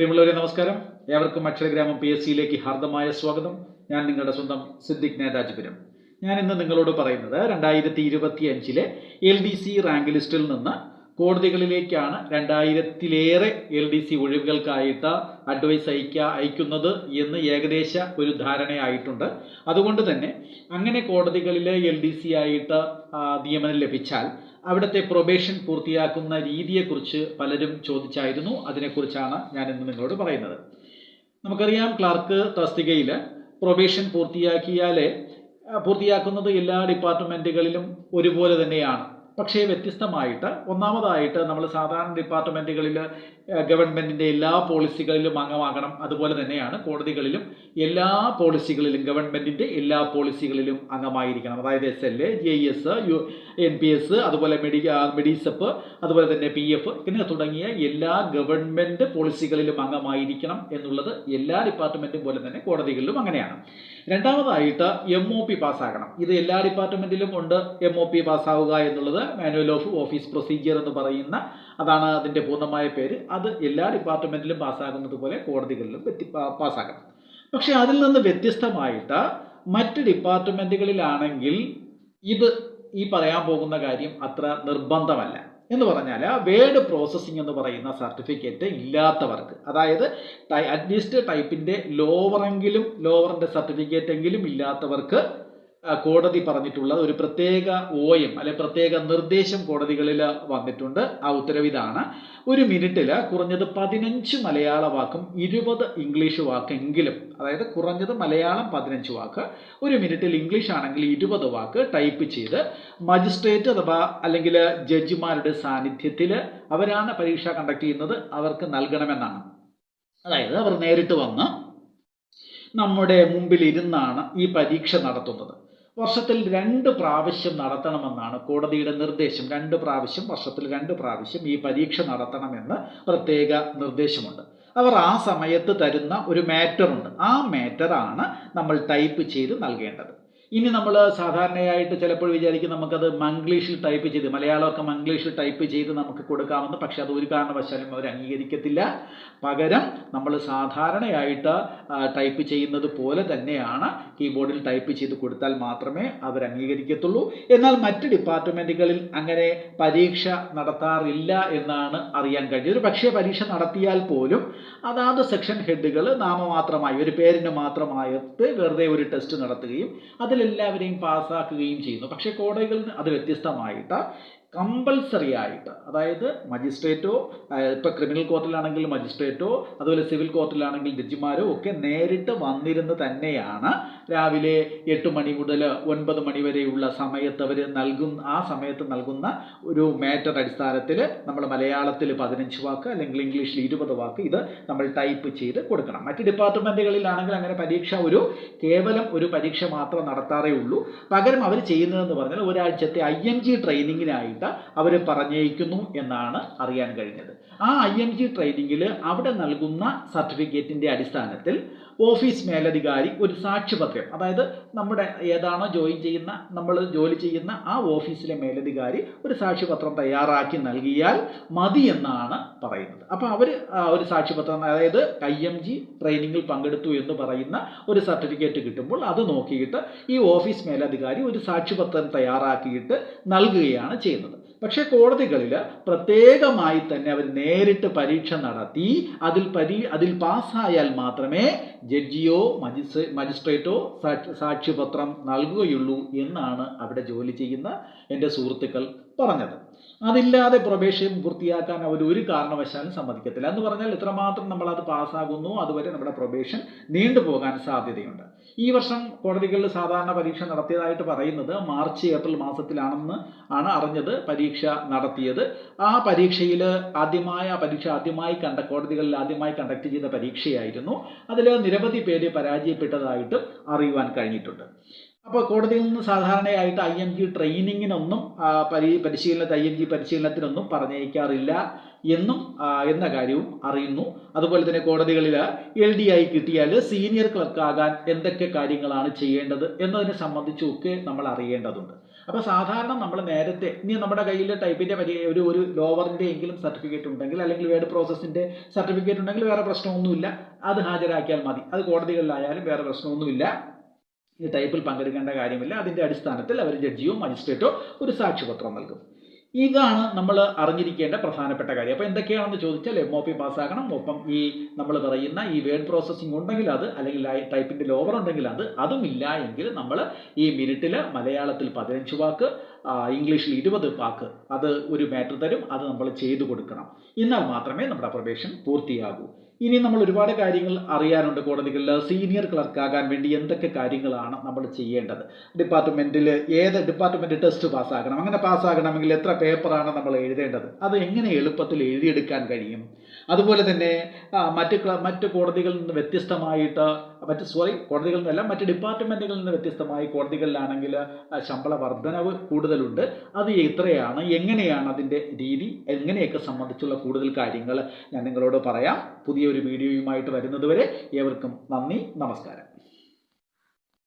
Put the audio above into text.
പ്രിയമുള്ളവരെ നമസ്കാരം. ഏവർക്കും അക്ഷരഗ്രാമം പി എസ് സിയിലേക്ക് ഹാർദമായ സ്വാഗതം. ഞാൻ നിങ്ങളുടെ സ്വന്തം സിദ്ദിഖ് നേതാജിപുരം. ഞാൻ ഇന്ന് നിങ്ങളോട് പറയുന്നത് രണ്ടായിരത്തി ഇരുപത്തി അഞ്ചിലെ എൽ ഡി സി റാങ്ക് ലിസ്റ്റിൽ നിന്ന് കോടതികളിലേക്കാണ് രണ്ടായിരത്തിലേറെ എൽ ഡി സി ഒഴിവുകൾക്കായിട്ട് അഡ്വൈസ് അയക്ക അയക്കുന്നത് എന്ന് ഏകദേശ ഒരു ധാരണയായിട്ടുണ്ട്. അതുകൊണ്ട് തന്നെ അങ്ങനെ കോടതികളിൽ എൽ ഡി സി ആയിട്ട് നിയമനം ലഭിച്ചാൽ അവിടുത്തെ പ്രൊബേഷൻ പൂർത്തിയാക്കുന്ന രീതിയെക്കുറിച്ച് പലരും ചോദിച്ചായിരുന്നു. അതിനെക്കുറിച്ചാണ് ഞാൻ ഇന്ന് നിങ്ങളോട് പറയുന്നത്. നമുക്കറിയാം ക്ലാർക്ക് തസ്തികയിൽ പ്രൊബേഷൻ പൂർത്തിയാക്കിയാലേ പൂർത്തിയാക്കുന്നത് എല്ലാ ഡിപ്പാർട്ട്മെന്റുകളിലും ഒരുപോലെ തന്നെയാണ്. പക്ഷേ വ്യത്യസ്തമായിട്ട് ഒന്നാമതായിട്ട് നമ്മൾ സാധാരണ ഡിപ്പാർട്ട്മെന്റുകളിൽ ഗവൺമെന്റിന്റെ എല്ലാ പോളിസികളിലും അംഗമാകണം. അതുപോലെ തന്നെയാണ് കോടതികളിലും എല്ലാ പോളിസികളിലും ഗവൺമെന്റിന്റെ എല്ലാ പോളിസികളിലും അംഗമായിരിക്കണം. അതായത് S L A J S U N P S അതുപോലെ മെഡി മെഡിസെപ്പ് അതുപോലെ തന്നെ പി എഫ് ഇങ്ങനെ തുടങ്ങിയ എല്ലാ ഗവൺമെന്റ് പോളിസികളിലും അംഗമായിരിക്കണം എന്നുള്ളത് എല്ലാ ഡിപ്പാർട്ട്മെന്റും പോലെ തന്നെ കോടതികളിലും അങ്ങനെയാണ്. രണ്ടാമതായിട്ട് എം ഒ പി പാസ്സാകണം. ഇത് എല്ലാ ഡിപ്പാർട്ട്മെന്റിലും ഉണ്ട് എം ഒ പി പാസ്സാവുക എന്നുള്ളത് മാനുവൽ ഓഫ് ഓഫീസ് പ്രൊസീജിയർ എന്ന് പറയുന്ന അതാണ് അതിന്റെ പൂർണമായ പേര്. അത് എല്ലാ ഡിപ്പാർട്ട്മെന്റിലും പാസ്സാകുന്നത് പോലെ കോടതികളിലും പാസ്സാക്കണം പക്ഷേ അതിൽ നിന്ന് വ്യത്യസ്തമായിട്ട് മറ്റ് ഡിപ്പാർട്ട്മെന്റുകളിലാണെങ്കിൽ ഇത് ഈ പറയാൻ പോകുന്ന കാര്യം അത്ര നിർബന്ധമല്ല. എന്ന് പറഞ്ഞാൽ വേഡ് പ്രോസസ്സിംഗ് എന്ന് പറയുന്ന സർട്ടിഫിക്കറ്റ് ഇല്ലാത്തവർക്ക് അതായത് അറ്റ്ലീസ്റ്റ് ടൈപ്പിന്റെ ലോവറെങ്കിലും ലോവറിന്റെ സർട്ടിഫിക്കറ്റ് എങ്കിലും ഇല്ലാത്തവർക്ക് കോടതി പറഞ്ഞിട്ടുള്ളത് ഒരു പ്രത്യേക ഓയം അല്ലെ പ്രത്യേക നിർദ്ദേശം കോടതികളിൽ വന്നിട്ടുണ്ട്. ആ ഉത്തരവിതാണ് ഒരു മിനിറ്റിൽ കുറഞ്ഞത് പതിനഞ്ച് മലയാള വാക്കും ഇരുപത് ഇംഗ്ലീഷ് വാക്കെങ്കിലും അതായത് കുറഞ്ഞത് മലയാളം പതിനഞ്ച് വാക്ക് ഒരു മിനിറ്റിൽ ഇംഗ്ലീഷ് ആണെങ്കിൽ ഇരുപത് വാക്ക് ടൈപ്പ് ചെയ്ത് മജിസ്ട്രേറ്റ് അഥവാ അല്ലെങ്കിൽ ജഡ്ജിമാരുടെ സാന്നിധ്യത്തിൽ അവരാണ് പരീക്ഷ കണ്ടക്ട് ചെയ്യുന്നത് അവർക്ക് നൽകണമെന്നാണ്. അതായത് അവർ നേരിട്ട് വന്ന് നമ്മുടെ മുമ്പിൽ ഇരുന്നാണ് ഈ പരീക്ഷ നടത്തുന്നത്. വർഷത്തിൽ രണ്ട് പ്രാവശ്യം നടത്തണമെന്നാണ് കോടതിയുടെ നിർദ്ദേശം. രണ്ട് പ്രാവശ്യം വർഷത്തിൽ രണ്ട് പ്രാവശ്യം ഈ പരീക്ഷ നടത്തണമെന്ന് പ്രത്യേക നിർദ്ദേശമുണ്ട്. അവർ ആ സമയത്ത് തരുന്ന ഒരു മാറ്ററുണ്ട്. ആ മാറ്ററാണ് നമ്മൾ ടൈപ്പ് ചെയ്ത് നൽകേണ്ടത്. ഇനി നമ്മൾ സാധാരണയായിട്ട് ചിലപ്പോൾ വിചാരിക്കും നമുക്കത് മംഗ്ലീഷിൽ ടൈപ്പ് ചെയ്ത് മലയാളമൊക്കെ മംഗ്ലീഷിൽ ടൈപ്പ് ചെയ്ത് നമുക്ക് കൊടുക്കാമെന്ന്. പക്ഷെ അത് ഒരു കാരണവശാലും അവർ അംഗീകരിക്കത്തില്ല. പകരം നമ്മൾ സാധാരണയായിട്ട് ടൈപ്പ് ചെയ്യുന്നത് പോലെ തന്നെയാണ് കീബോർഡിൽ ടൈപ്പ് ചെയ്ത് കൊടുത്താൽ മാത്രമേ അവർ അംഗീകരിക്കത്തുള്ളൂ. എന്നാൽ മറ്റ് ഡിപ്പാർട്ട്മെന്റുകളിൽ അങ്ങനെ പരീക്ഷ നടത്താറില്ല എന്നാണ് അറിയാൻ കഴിഞ്ഞത്. പക്ഷേ പരീക്ഷ നടത്തിയാൽ പോലും അതാത് സെക്ഷൻ ഹെഡുകൾ നാമമാത്രമായി ഒരു പേരിന് മാത്രമായിട്ട് വെറുതെ ഒരു ടെസ്റ്റ് നടത്തുകയും അതിലെല്ലാവരെയും പാസ്സാക്കുകയും ചെയ്യുന്നു. പക്ഷേ കോടതികളിൽ അത് വ്യത്യസ്തമായിട്ട് കമ്പൽസറി ആയിട്ട് അതായത് മജിസ്ട്രേറ്റോ ഇപ്പോൾ ക്രിമിനൽ കോർട്ടിലാണെങ്കിൽ മജിസ്ട്രേറ്റോ അതുപോലെ സിവിൽ കോർട്ടിലാണെങ്കിൽ ജഡ്ജിമാരോ ഒക്കെ നേരിട്ട് വന്നിരുന്ന് തന്നെയാണ് രാവിലെ എട്ട് മണി മുതൽ ഒൻപത് മണി വരെയുള്ള സമയത്ത് അവർ നൽകുന്ന ആ സമയത്ത് നൽകുന്ന ഒരു മാറ്റർ അടിസ്ഥാനത്തിൽ നമ്മൾ മലയാളത്തിൽ പതിനഞ്ച് വാക്ക് അല്ലെങ്കിൽ ഇംഗ്ലീഷിൽ ഇരുപത് വാക്ക് ഇത് നമ്മൾ ടൈപ്പ് ചെയ്ത് കൊടുക്കണം. മറ്റ് ഡിപ്പാർട്ട്മെന്റുകളിലാണെങ്കിൽ അങ്ങനെ പരീക്ഷ ഒരു കേവലം ഒരു പരീക്ഷ മാത്രം നടത്താറേ ഉള്ളൂ. പകരം അവർ ചെയ്യുന്നതെന്ന് പറഞ്ഞാൽ ഒരാഴ്ചത്തെ ഐ എം ജി അവർ പറഞ്ഞേക്കുന്നു എന്നാണ് അറിയാൻ കഴിഞ്ഞത്. ആ ഐ എം ജി ട്രെയിനിങ്ങിൽ അവിടെ നൽകുന്ന സർട്ടിഫിക്കറ്റിന്റെ അടിസ്ഥാനത്തിൽ ഓഫീസ് മേലധികാരി ഒരു സാക്ഷ്യപത്രം. അതായത് നമ്മുടെ ഏതാണോ ജോയിൻ ചെയ്യുന്ന നമ്മൾ ജോലി ചെയ്യുന്ന ആ ഓഫീസിലെ മേലധികാരി ഒരു സാക്ഷ്യപത്രം തയ്യാറാക്കി നൽകിയാൽ മതി എന്നാണ് പറയുന്നത്. അപ്പോൾ അവർ ഒരു സാക്ഷ്യപത്രം അതായത് ഐ എം ജി ട്രെയിനിങ്ങിൽ പങ്കെടുത്തു എന്ന് പറയുന്ന ഒരു സർട്ടിഫിക്കറ്റ് കിട്ടുമ്പോൾ അത് നോക്കിയിട്ട് ഈ ഓഫീസ് മേലധികാരി ഒരു സാക്ഷ്യപത്രം തയ്യാറാക്കിയിട്ട് നൽകുകയാണ് ചെയ്യുന്നത്. പക്ഷേ കോടതികളിൽ പ്രത്യേകമായി തന്നെ അവർ നേരിട്ട് പരീക്ഷ നടത്തി അതിൽ പരീ അതിൽ പാസ്സായാൽ മാത്രമേ ജഡ്ജിയോ മജിസ്ട്രേ മജിസ്ട്രേറ്റോ സാക്ഷി സാക്ഷ്യപത്രം നൽകുകയുള്ളൂ എന്നാണ് അവിടെ ജോലി ചെയ്യുന്ന എന്റെ സുഹൃത്തുക്കൾ പറഞ്ഞത്. അതില്ലാതെ പ്രൊബേഷൻ പൂർത്തിയാക്കാൻ അവർ ഒരു കാരണവശാലും സമ്മതിക്കത്തില്ല. എന്ന് പറഞ്ഞാൽ എത്രമാത്രം നമ്മൾ അത് പാസ്സാകുന്നു. അതുവരെ നമ്മുടെ പ്രൊബേഷൻ നീണ്ടുപോകാൻ സാധ്യതയുണ്ട്. ഈ വർഷം കോടതികളിൽ സാധാരണ പരീക്ഷ നടത്തിയതായിട്ട് പറയുന്നത് മാർച്ച് ഏപ്രിൽ മാസത്തിലാണെന്ന് ആണ് അറിഞ്ഞത് പരീക്ഷ നടത്തിയത്. ആ പരീക്ഷയിൽ ആദ്യമായ ആ പരീക്ഷ ആദ്യമായി കണ്ട കോടതികളിൽ ആദ്യമായി കണ്ടക്ട് ചെയ്ത പരീക്ഷയായിരുന്നു. അതിൽ നിരവധി പേര് പരാജയപ്പെട്ടതായിട്ട് അറിയുവാൻ കഴിഞ്ഞിട്ടുണ്ട്. അപ്പോൾ കോടതിയിൽ നിന്ന് സാധാരണയായിട്ട് ഐ എം ജി ട്രെയിനിങ്ങിനൊന്നും പരി പരിശീലന ഐ എം ജി പരിശീലനത്തിനൊന്നും പറഞ്ഞയക്കാറില്ല എന്നും എന്ന കാര്യവും അറിയുന്നു. അതുപോലെ തന്നെ കോടതികളിൽ എൽ ഡി ആയി കിട്ടിയാൽ സീനിയർ ക്ലർക്കാകാൻ എന്തൊക്കെ കാര്യങ്ങളാണ് ചെയ്യേണ്ടത് എന്നതിനെ സംബന്ധിച്ചുമൊക്കെ നമ്മൾ അറിയേണ്ടതുണ്ട്. അപ്പോൾ സാധാരണ നമ്മൾ നേരത്തെ ഇനി നമ്മുടെ കയ്യിൽ ടൈപ്പിന്റെ ഒരു ഒരു ലോവറിന്റെ എങ്കിലും സർട്ടിഫിക്കറ്റ് ഉണ്ടെങ്കിൽ അല്ലെങ്കിൽ വേർഡ് പ്രോസസ്സിന്റെ സർട്ടിഫിക്കറ്റ് ഉണ്ടെങ്കിൽ വേറെ പ്രശ്നമൊന്നുമില്ല. അത് ഹാജരാക്കിയാൽ മതി. അത് കോടതികളിലായാലും വേറെ പ്രശ്നമൊന്നുമില്ല. ഈ ടൈപ്പിൽ പങ്കെടുക്കേണ്ട കാര്യമില്ല. അതിന്റെ അടിസ്ഥാനത്തിൽ അവർ ജഡ്ജിയോ മജിസ്ട്രേറ്റോ ഒരു സാക്ഷ്യപത്രം നൽകും. ഇതാണ് നമ്മൾ അറിഞ്ഞിരിക്കേണ്ട പ്രധാനപ്പെട്ട കാര്യം. അപ്പോൾ എന്തൊക്കെയാണെന്ന് ചോദിച്ചാൽ എം ഒ പി പാസ്സാകണം. ഒപ്പം ഈ നമ്മൾ പറയുന്ന ഈ വേർഡ് പ്രോസസ്സിംഗ് ഉണ്ടെങ്കിൽ അത് അല്ലെങ്കിൽ ടൈപ്പിന്റെ ലോവർ ഉണ്ടെങ്കിൽ അത് അതുമില്ല എങ്കിൽ നമ്മൾ ഈ മിനിറ്റിൽ മലയാളത്തിൽ പതിനഞ്ച് വാക്ക് ഇംഗ്ലീഷിൽ ഇരുപത് വാക്ക് അത് ഒരു മാറ്റർ തരും. അത് നമ്മൾ ചെയ്തു കൊടുക്കണം. എന്നാൽ മാത്രമേ നമ്മുടെ അപ്രബേഷൻ പൂർത്തിയാകൂ. ഇനി നമ്മൾ ഒരുപാട് കാര്യങ്ങൾ അറിയാനുണ്ട് കോടതികളിൽ. സീനിയർ ക്ലർക്ക് ക്ലർക്കാകാൻ വേണ്ടി എന്തൊക്കെ കാര്യങ്ങളാണ് നമ്മൾ ചെയ്യേണ്ടത്? ഡിപ്പാർട്ട്മെന്റിൽ ഏത് ഡിപ്പാർട്ട്മെന്റ് ടെസ്റ്റ് പാസ്സാകണം? അങ്ങനെ പാസ്സാകണമെങ്കിൽ എത്ര പേപ്പറാണ് നമ്മൾ എഴുതേണ്ടത്? അത് എങ്ങനെ എളുപ്പത്തിൽ എഴുതിയെടുക്കാൻ കഴിയും? അതുപോലെ തന്നെ മറ്റ് മറ്റ് കോടതികളിൽ നിന്ന് വ്യത്യസ്തമായിട്ട് മറ്റ് സോറി കോടതികളിൽ നിന്നല്ല മറ്റ് ഡിപ്പാർട്ട്മെന്റുകളിൽ നിന്ന് വ്യത്യസ്തമായി കോടതികളിലാണെങ്കിൽ ശമ്പള വർധനവ് കൂടുതലുണ്ട്. അത് എത്രയാണ് എങ്ങനെയാണ് അതിന്റെ രീതി എങ്ങനെയൊക്കെ സംബന്ധിച്ചുള്ള കൂടുതൽ കാര്യങ്ങൾ ഞാൻ നിങ്ങളോട് പറയാം. പുതിയൊരു വീഡിയോയുമായിട്ട് വരുന്നതുവരെ ഏവർക്കും നന്ദി നമസ്കാരം.